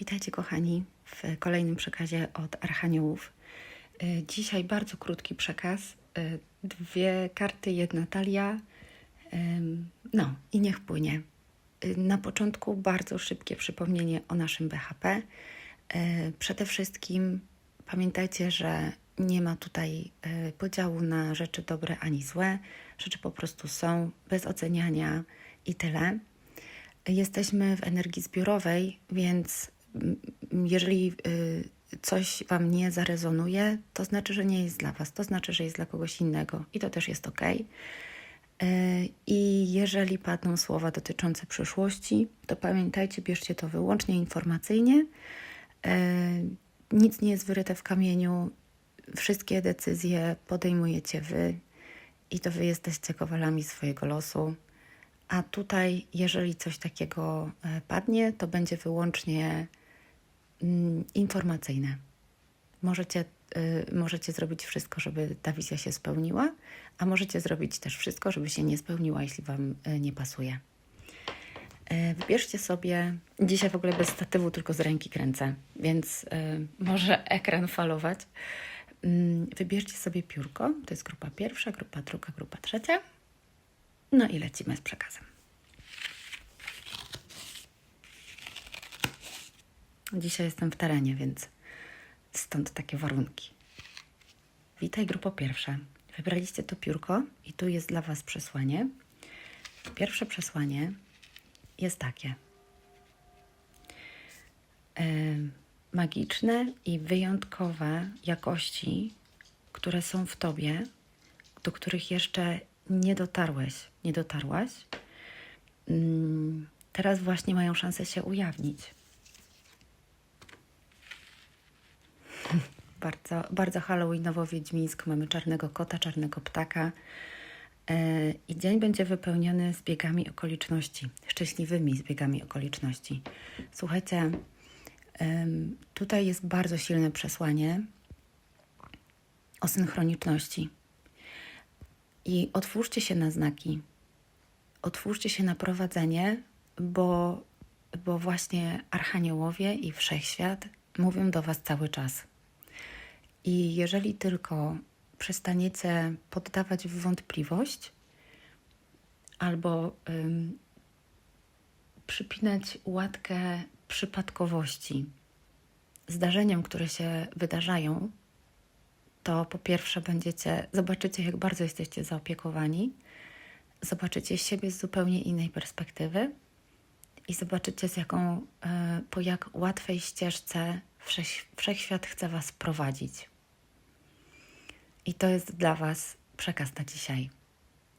Witajcie kochani w kolejnym przekazie od Archaniołów. Y, Dzisiaj bardzo krótki przekaz. Y, Dwie karty, jedna talia. No i niech płynie. Y, Na początku bardzo szybkie przypomnienie o naszym BHP. Przede wszystkim pamiętajcie, że nie ma tutaj podziału na rzeczy dobre ani złe. Rzeczy po prostu są, bez oceniania i tyle. Jesteśmy w energii zbiorowej, więc jeżeli y, coś Wam nie zarezonuje, to znaczy, że nie jest dla Was, to znaczy, że jest dla kogoś innego i to też jest ok. I jeżeli padną słowa dotyczące przyszłości, to pamiętajcie, bierzcie to wyłącznie informacyjnie. Y, Nic nie jest wyryte w kamieniu, wszystkie decyzje podejmujecie Wy i to Wy jesteście kowalami swojego losu. A tutaj, jeżeli coś takiego e, padnie, to będzie wyłącznie informacyjne. Możecie, y, możecie zrobić wszystko, żeby ta wizja się spełniła, a możecie zrobić też wszystko, żeby się nie spełniła, jeśli Wam y, nie pasuje. E, Wybierzcie sobie, dzisiaj w ogóle bez statywu, tylko z ręki kręcę, więc y, może ekran falować. Mm, Wybierzcie sobie piórko, to jest grupa pierwsza, grupa druga, grupa trzecia. No i lecimy z przekazem. Dzisiaj jestem w terenie, więc stąd takie warunki. Witaj, grupo pierwsza. Wybraliście to piórko i tu jest dla Was przesłanie. Pierwsze przesłanie jest takie. E, magiczne i wyjątkowe jakości, które są w Tobie, do których jeszcze nie dotarłeś, nie dotarłaś, mm, teraz właśnie mają szansę się ujawnić. Bardzo, bardzo halloweenowo-wiedźmińsko. Mamy czarnego kota, czarnego ptaka. E, I dzień będzie wypełniony zbiegami okoliczności, szczęśliwymi zbiegami okoliczności. Słuchajcie, tutaj jest bardzo silne przesłanie o synchroniczności. I otwórzcie się na znaki, otwórzcie się na prowadzenie, bo, bo właśnie archaniołowie i wszechświat mówią do Was cały czas. I jeżeli tylko przestaniecie poddawać w wątpliwość albo ym, przypinać łatkę przypadkowości zdarzeniom, które się wydarzają, to po pierwsze będziecie, zobaczycie, jak bardzo jesteście zaopiekowani, zobaczycie siebie z zupełnie innej perspektywy i zobaczycie, z jaką, e, po jak łatwej ścieżce wszech, wszechświat chce Was prowadzić. I to jest dla Was przekaz na dzisiaj.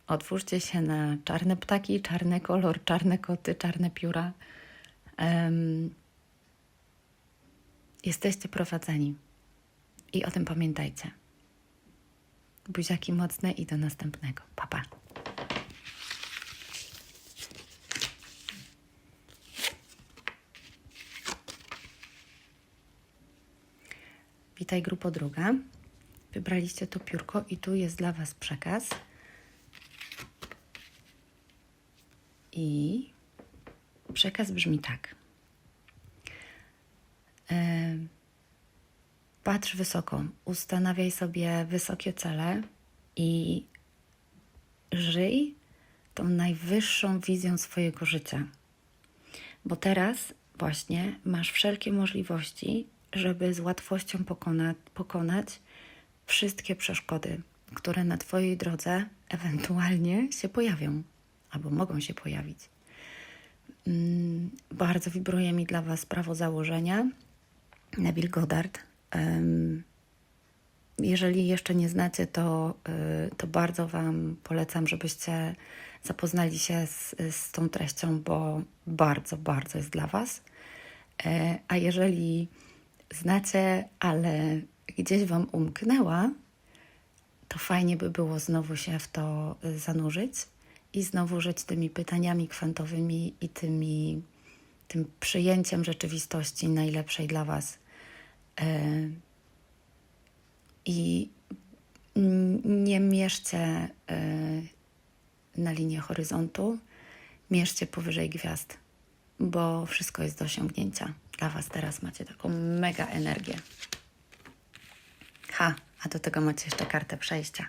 Otwórzcie się na czarne ptaki, czarny kolor, czarne koty, czarne pióra. Em, jesteście prowadzeni. I o tym pamiętajcie. Buziaki mocne i do następnego. Pa, pa. Witaj, grupo druga. Wybraliście to piórko i tu jest dla Was przekaz. I przekaz brzmi tak. E, Patrz wysoko, ustanawiaj sobie wysokie cele i żyj tą najwyższą wizją swojego życia. Bo teraz właśnie masz wszelkie możliwości, żeby z łatwością pokona, pokonać wszystkie przeszkody, które na Twojej drodze ewentualnie się pojawią albo mogą się pojawić. Mm, Bardzo wibruje mi dla Was prawo założenia. Neville Goddard. Jeżeli jeszcze nie znacie, to, y, to bardzo Wam polecam, żebyście zapoznali się z, z tą treścią, bo bardzo, bardzo jest dla Was. E, A jeżeli znacie, ale gdzieś Wam umknęła, to fajnie by było znowu się w to y, zanurzyć i znowu żyć tymi pytaniami kwantowymi i tymi, tym przyjęciem rzeczywistości najlepszej dla Was. E, I nie mierzcie e, na linię horyzontu, mierzcie powyżej gwiazd, bo wszystko jest do osiągnięcia. Dla Was teraz macie taką mega energię. Ha, a do tego macie jeszcze kartę przejścia.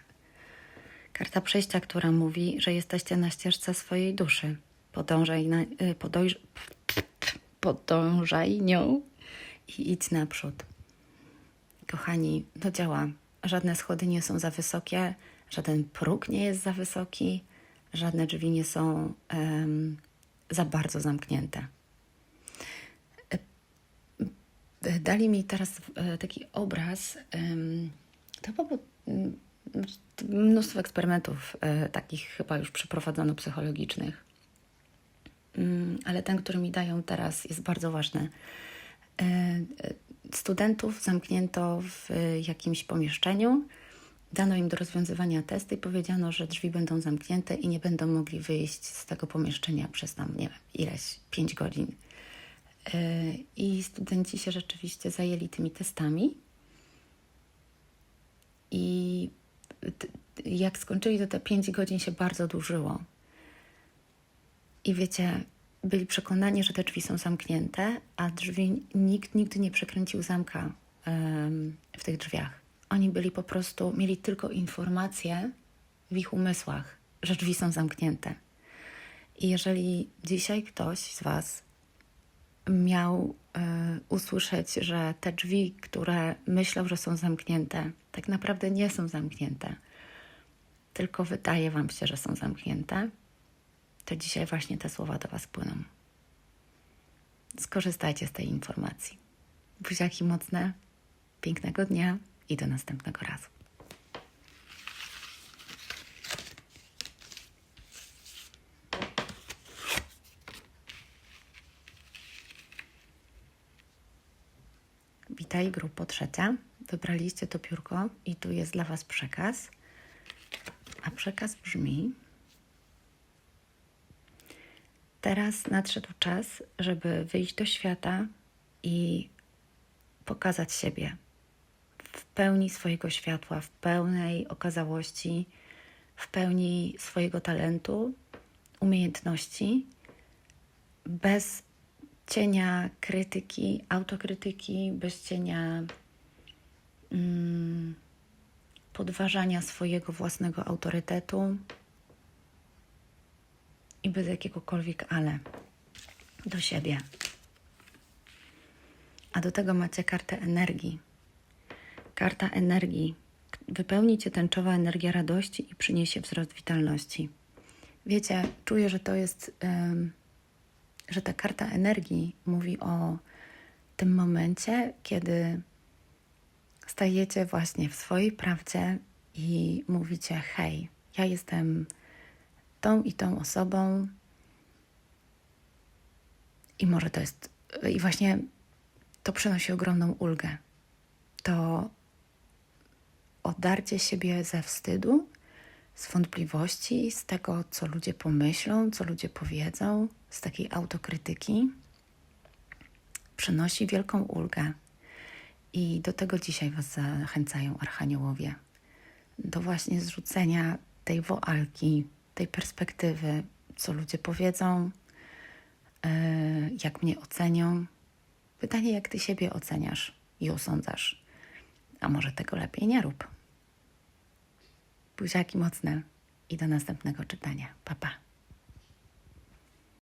Karta przejścia, która mówi, że jesteście na ścieżce swojej duszy. Podążaj, na, y, podążaj nią i idź naprzód. Kochani, to działa. Żadne schody nie są za wysokie, żaden próg nie jest za wysoki, żadne drzwi nie są em, za bardzo zamknięte. Dali mi teraz e, taki obraz. To było mm, mnóstwo eksperymentów e, takich chyba już przeprowadzono psychologicznych. Mm, ale ten, który mi dają teraz, jest bardzo ważny. E, Studentów zamknięto w jakimś pomieszczeniu, dano im do rozwiązywania testy i powiedziano, że drzwi będą zamknięte i nie będą mogli wyjść z tego pomieszczenia przez tam, nie wiem, ileś, 5 godzin. E, I studenci się rzeczywiście zajęli tymi testami. I jak skończyli, to te 5 godzin się bardzo dłużyło. I wiecie, byli przekonani, że te drzwi są zamknięte, a drzwi nikt nigdy nie przekręcił zamka w tych drzwiach. Oni byli po prostu, mieli tylko informacje w ich umysłach, że drzwi są zamknięte. I jeżeli dzisiaj ktoś z Was miał e, usłyszeć, że te drzwi, które myślał, że są zamknięte, tak naprawdę nie są zamknięte, tylko wydaje Wam się, że są zamknięte, to dzisiaj właśnie te słowa do Was płyną. Skorzystajcie z tej informacji. Buziaki mocne, pięknego dnia i do następnego razu. Witaj, grupo trzecia. Wybraliście to piórko i tu jest dla Was przekaz. A przekaz brzmi: Teraz nadszedł czas, żeby wyjść do świata i pokazać siebie w pełni swojego światła, w pełnej okazałości, w pełni swojego talentu, umiejętności, bez cienia krytyki, autokrytyki, bez cienia mm, podważania swojego własnego autorytetu i bez jakiegokolwiek ale do siebie. A do tego macie kartę energii. Karta energii wypełni cię tęczowa energia radości i przyniesie wzrost witalności. Wiecie, czuję, że to jest, em, że ta karta energii mówi o tym momencie, kiedy stajecie właśnie w swojej prawdzie i mówicie: Hej, ja jestem tą i tą osobą. I może to jest. I właśnie to przynosi ogromną ulgę. To odarcie siebie ze wstydu, z wątpliwości, z tego, co ludzie pomyślą, co ludzie powiedzą, z takiej autokrytyki, przynosi wielką ulgę. I do tego dzisiaj Was zachęcają archaniołowie. Do właśnie zrzucenia tej woalki, tej perspektywy, co ludzie powiedzą, yy, jak mnie ocenią. Pytanie, jak Ty siebie oceniasz i osądzasz. A może tego lepiej nie rób. Buziaki mocne i do następnego czytania. Pa, pa.